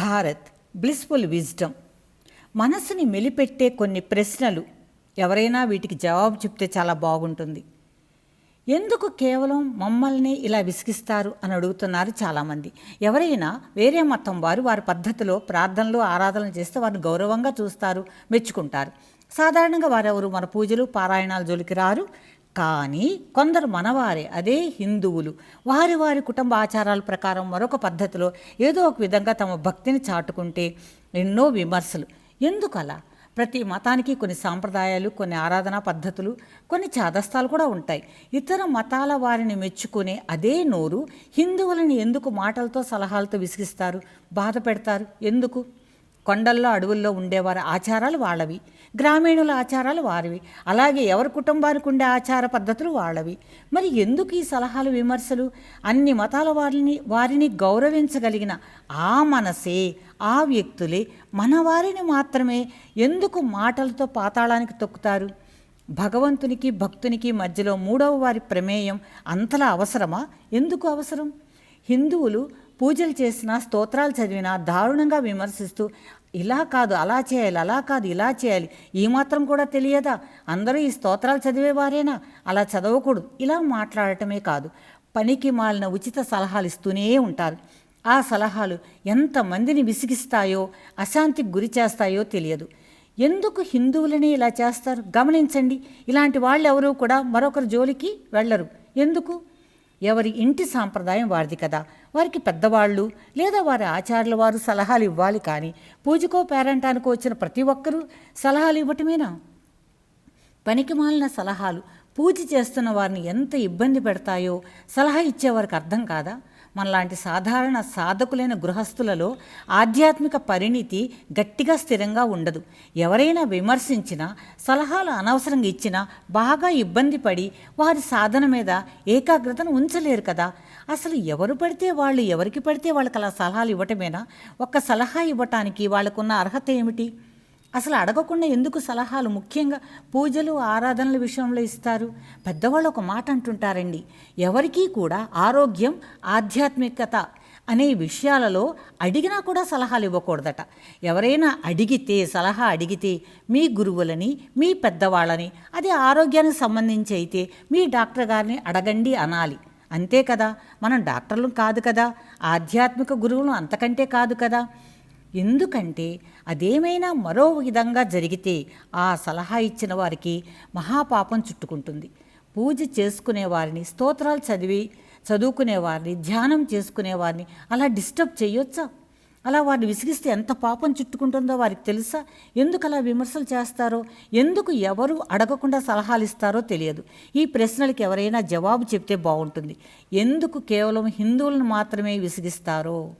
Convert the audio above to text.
Bharat blissful wisdom మనసుని మెలిపెట్టే కొన్ని ప్రశ్నలు ఎవరైనా వీటికి జవాబు చెప్తే చాలా బాగుంటుంది. ఎందుకు కేవలం మమ్మల్ని ఇలా విసిగిస్తారు అని అడుగుతున్నారు చాలామంది. ఎవరైనా వేరే మతం వారు వారి పద్ధతిలో ప్రార్థనలు ఆరాధనలు చేస్తే వారిని గౌరవంగా చూస్తారు మెచ్చుకుంటారు. సాధారణంగా వారెవరు? మన పూజలు పారాయణాలు జోలికి రారు. కానీ కొందరు మనవారే అదే హిందువులు. వారి వారి కుటుంబ ఆచారాల ప్రకారం మరొక పద్ధతిలో ఏదో ఒక విధంగా తమ భక్తిని చాటుకుంటే ఎన్నో విమర్శలు. ఎందుకలా? ప్రతి మతానికి కొన్ని సాంప్రదాయాలు కొన్ని ఆరాధనా పద్ధతులు కొన్ని చాదస్తాలు కూడా ఉంటాయి. ఇతర మతాల వారిని మెచ్చుకునే అదే నోరు హిందువులని ఎందుకు మాటలతో సలహాలతో విసిగిస్తారు? బాధ పెడతారు? ఎందుకు? కొండల్లో అడవుల్లో ఉండేవారి ఆచారాలు వాళ్ళవి. గ్రామీణుల ఆచారాలు వారివి. అలాగే ఎవరి కుటుంబానికి ఉండే ఆచార పద్ధతులు వాళ్ళవి. మరి ఎందుకు ఈ సలహాలు విమర్శలు? అన్ని మతాల వారిని వారిని గౌరవించగలిగిన ఆ మనసే ఆ వ్యక్తులే మన వారిని మాత్రమే ఎందుకు మాటలతో పాతాళానికి తొక్కుతారు? భగవంతునికి భక్తునికి మధ్యలో మూడవ వారి ప్రమేయం అంతలా అవసరమా? ఎందుకు అవసరం? హిందువులు పూజలు చేసినా స్తోత్రాలు చదివినా దారుణంగా విమర్శిస్తూ ఇలా కాదు అలా చేయాలి అలా కాదు ఇలా చేయాలి ఈ మాత్రం కూడా తెలియదా? అందరూ ఈ స్తోత్రాలు చదివేవారేనా? అలా చదవకూడదు. ఇలా మాట్లాడటమే కాదు. పనికి మాలిన ఉచిత సలహాలు ఇస్తూనే ఉంటారు. ఆ సలహాలు ఎంతమందిని విసిగిస్తాయో అశాంతికి గురి చేస్తాయో తెలియదు. ఎందుకు హిందువులని ఇలా చేస్తారు? గమనించండి. ఇలాంటి వాళ్ళు ఎవరూ కూడా మరొకరి జోలికి వెళ్ళరు. ఎందుకు? ఎవరి ఇంటి సాంప్రదాయం వారిది కదా. వారికి పెద్దవాళ్ళు లేదా వారి ఆచార్యుల వారు సలహాలు ఇవ్వాలి కానీ పూజకో పేరంటానికో వచ్చిన ప్రతి ఒక్కరూ సలహాలు ఇవ్వటమేనా? పనికి మాలిన సలహాలు పూజ చేస్తున్న వారిని ఎంత ఇబ్బంది పెడతాయో సలహా ఇచ్చేవారికి అర్థం కాదా? మనలాంటి సాధారణ సాధకులైన గృహస్థులలో ఆధ్యాత్మిక పరిణితి గట్టిగా స్థిరంగా ఉండదు. ఎవరైనా విమర్శించినా సలహాలు అనవసరంగా ఇచ్చినా బాగా ఇబ్బంది పడి వారి సాధన మీద ఏకాగ్రతను ఉంచలేరు కదా. అసలు ఎవరు పడితే వాళ్ళు ఎవరికి పడితే వాళ్ళకి అలా సలహాలు ఇవ్వటమేనా? ఒక్క సలహా ఇవ్వటానికి వాళ్ళకున్న అర్హత ఏమిటి? అసలు అడగకుండా ఎందుకు సలహాలు? ముఖ్యంగా పూజలు ఆరాధనల విషయంలో ఇస్తారు. పెద్దవాళ్ళు ఒక మాట అంటుంటారండి ఎవరికీ కూడా ఆరోగ్యం ఆధ్యాత్మికత అనే విషయాలలో అడిగినా కూడా సలహాలు ఇవ్వకూడదట. ఎవరైనా అడిగితే సలహా అడిగితే మీ గురువులని మీ పెద్దవాళ్ళని అది ఆరోగ్యానికి సంబంధించి అయితే మీ డాక్టర్ గారిని అడగండి అనాలి. అంతే కదా? మనం డాక్టర్లు కాదు కదా? ఆధ్యాత్మిక గురువులు అంతకంటే కాదు కదా? ఎందుకంటే అదేమైనా మరో విధంగా జరిగితే ఆ సలహా ఇచ్చిన వారికి మహాపాపం చుట్టుకుంటుంది. పూజ చేసుకునే వారిని స్తోత్రాలు చదివి చదువుకునే వారిని ధ్యానం చేసుకునే వారిని అలా డిస్టర్బ్ చేయొచ్చా? అలా వారిని విసిగిస్తే ఎంత పాపం చుట్టుకుంటుందో వారికి తెలుసా? ఎందుకు అలా విమర్శలు చేస్తారో? ఎందుకు ఎవరు అడగకుండా సలహాలు ఇస్తారో తెలియదు. ఈ ప్రశ్నలకు ఎవరైనా జవాబు చెప్తే బాగుంటుంది. ఎందుకు కేవలం హిందువులను మాత్రమే విసిగిస్తారో?